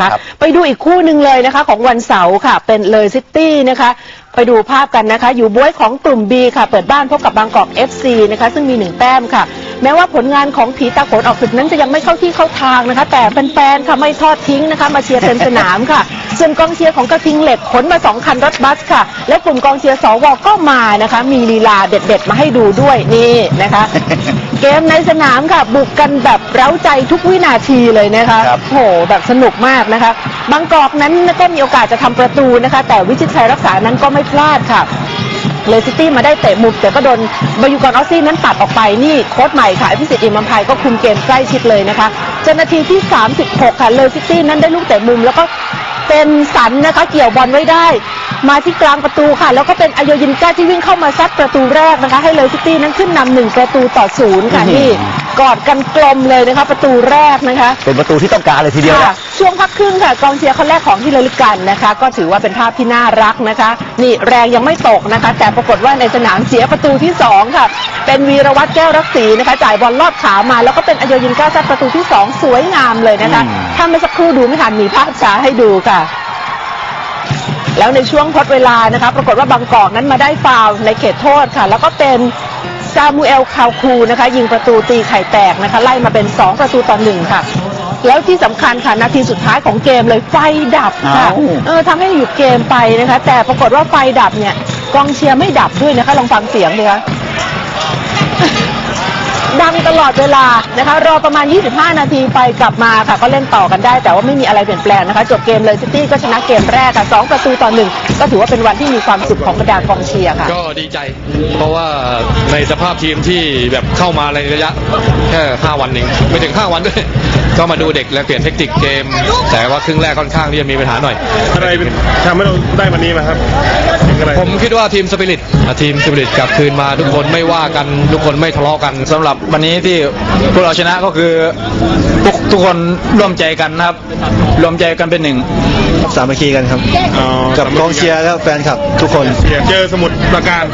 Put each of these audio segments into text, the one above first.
นะคะ ครับ ไปดูอีกคู่หนึ่งเลยนะคะ ของวันเสาร์ค่ะ เป็นเลยซิตี้นะคะ ไปดูภาพกันนะคะ อยู่บ้วยของกลุ่ม B ค่ะ เปิดบ้านพบกับบางกอก FC นะคะ ซึ่งมีหนึ่งแต้มค่ะ แม้ว่าผลงานของผีตาโขนออกศึกนั้นจะยังไม่เข้าที่เข้าทางนะคะ แต่แฟนๆค่ะไม่ทอดทิ้งนะคะ มาเชียร์เต็มสนามค่ะ ส่วนกองเชียร์ของกระทิงเหล็กขนมาสองคันรถบัสค่ะ แล้วกลุ่มกองเชียร์สวก็มานะคะ มีลีลาเด็ด ๆ มาให้ดูด้วยนี่นะคะ เกมในสนามค่ะ บุกกันแบบเร้าใจทุกวินาทีเลยนะคะครับโอ้โหแบบสนุกมากนะคะบางกอกนั้นก็มีโอกาสจะทำประตูนะคะ แต่วิชิตชัยรักษานั้นก็ไม่พลาดค่ะ เลยซิตี้มาได้เตะมุมแต่ก็โดนบายูกรออสซี่นั้นตัดออกไปนี่โค้ชใหม่ค่ะอภิสิทธิ์อิมอัมภัยก็คุมเกมใกล้ชิดเลยนะคะจนนาทีที่ 36 ค่ะเลยซิตี้นั้นได้ลูกเตะมุมแล้วก็เป็นสันนะคะเกี่ยวบอลไว้ได้ มาที่กลางประตูค่ะ แล้วก็เป็นอโยยินก้าที่วิ่งเข้ามาซัดประตูแรกนะคะ ให้เลยซิตี้นั้นขึ้นนำหนึ่งประตูต่อศูนย์ค่ะนี่กอดกันกลมเลยนะคะ ประตูแรกนะคะเป็นประตูที่ต้องการเลยทีเดียวค่ะนะช่วงพักครึ่งค่ะกองเชียร์คนแรกของที่ระลึกกันนะคะ ก็ถือว่าเป็นภาพที่น่ารักนะคะ นี่แรงยังไม่ตกนะคะ แต่ปรากฏว่าในสนามเสียประตูที่สองค่ะ เป็นวีรวัตรแก้วรักศรีนะคะ จ่ายบอลลอดขามา แล้วก็เป็นอโยยินก้าซัดประตูที่สองสวยงามเลยนะคะอืม ถ้าเมื่อสักครู่ดูไม่ทันมีภาพช้าให้ดูค่ะ แล้วในช่วงทดเวลานะคะปรากฏว่าบางกอกนั้นมาได้ฟาวล์ในเขตโทษค่ะ แล้วก็เป็นซามูเอลคาวคูนะคะ ยิงประตูตีไข่แตกนะคะ ไล่มาเป็น 2 ประตูต่อหนึ่งค่ะ แล้วที่สำคัญค่ะ นาทีสุดท้ายของเกมเลยไฟดับค่ะอ้าวเออทำให้หยุดเกมไปนะคะ แต่ปรากฏว่าไฟดับเนี่ยกองเชียร์ไม่ดับด้วยนะคะลองฟังเสียงดูค่ะดัง ตลอดเวลานะคะ รอประมาณ 25 นาทีไปกลับมาค่ะ ก็เล่นต่อกันได้ แต่ว่าไม่มีอะไรเปลี่ยนแปลงนะคะ จบเกมเลยซิตี้ก็ชนะเกมแรกค่ะ2ประตูต่อหนึ่งก็ถือว่าเป็นวันที่มีความสุขของบรรดากองเชียร์ค่ะ ก็ดีใจ เพราะว่าในสภาพทีมที่แบบเข้ามาในระยะแค่5วันเองไม่ถึง 5 วันด้วย ก็มาดูเด็กและเปลี่ยนเทคนิคเกม แต่ว่าครึ่งแรกค่อนข้างที่จะมีปัญหาหน่อย อะไรเป็นทำให้เราได้วันนี้มาครับถึงอะไรผมคิดว่าทีมสปิริตทีมสปิริตกลับคืนมาทุกคนไม่ว่ากันทุกคนไม่ทะเลาะกันสำหรับวันนี้ที่พวกเราชนะก็คือทุกทุกคนร่วมใจกันนะครับรวมใจกันเป็นหนึ่งสามัคคีกันครับ อ๋อกับกองเชียร์และแฟนคลับทุกคน เชียร์เจอสมุทรปราการ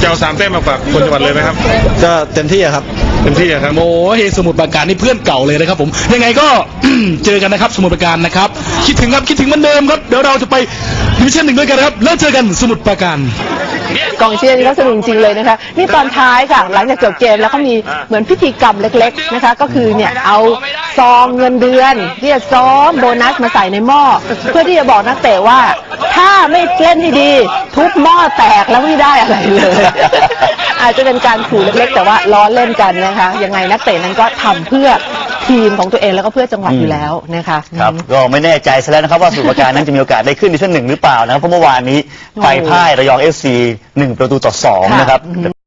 จะเอาสามแต้มมาฝากคนจังหวัดเลยไหมครับ ก็เต็มที่อะครับ เต็มที่อะครับโอ้ยสมุทรปราการนี่เพื่อนเก่าเลยนะครับ ผมยังไงก็เจอกันนะครับ สมุทรปราการนะครับ คิดถึงครับคิดถึงเหมือนเดิมครับเดี๋ยวเราจะไปดิวิชั่นหนึ่งด้วยกันนะครับแล้วเจอกันสมุทรปราการกองเชียร์นี่เขาสนุกจริงเลยนะคะนี่ตอนท้ายค่ะ หลังจากจบเกมแล้วก็มีเหมือนพิธีกรรมเล็ก ๆนะคะ ก็คือเนี่ยเอาซองเงินเดือนที่จะซ้อมโบนัสมาใส่ในหม้อเพื่อที่จะบอกนักเตะว่า ถ้าไม่เล่นให้ดี ทุบหม้อแตกแล้วไม่ได้อะไรเลย อาจจะเป็นการขู่เล็กๆ แต่ว่าล้อเล่นกันนะคะ ยังไงนักเตะนั้นก็ทำเพื่อทีมของตัวเองแล้วก็เพื่อจังหวัดอยู่แล้วนะคะครับก็ไม่แน่ใจซะแล้วนะครับว่าสมุทรปราการนั้นจะมีโอกาสได้ขึ้นดิวิชั่นหนึ่งหรือเปล่านะครับเพราะเมื่อวานนี้ไปพ่ายระยองเอฟซีหนึ่งประตูต่อสองนะครับ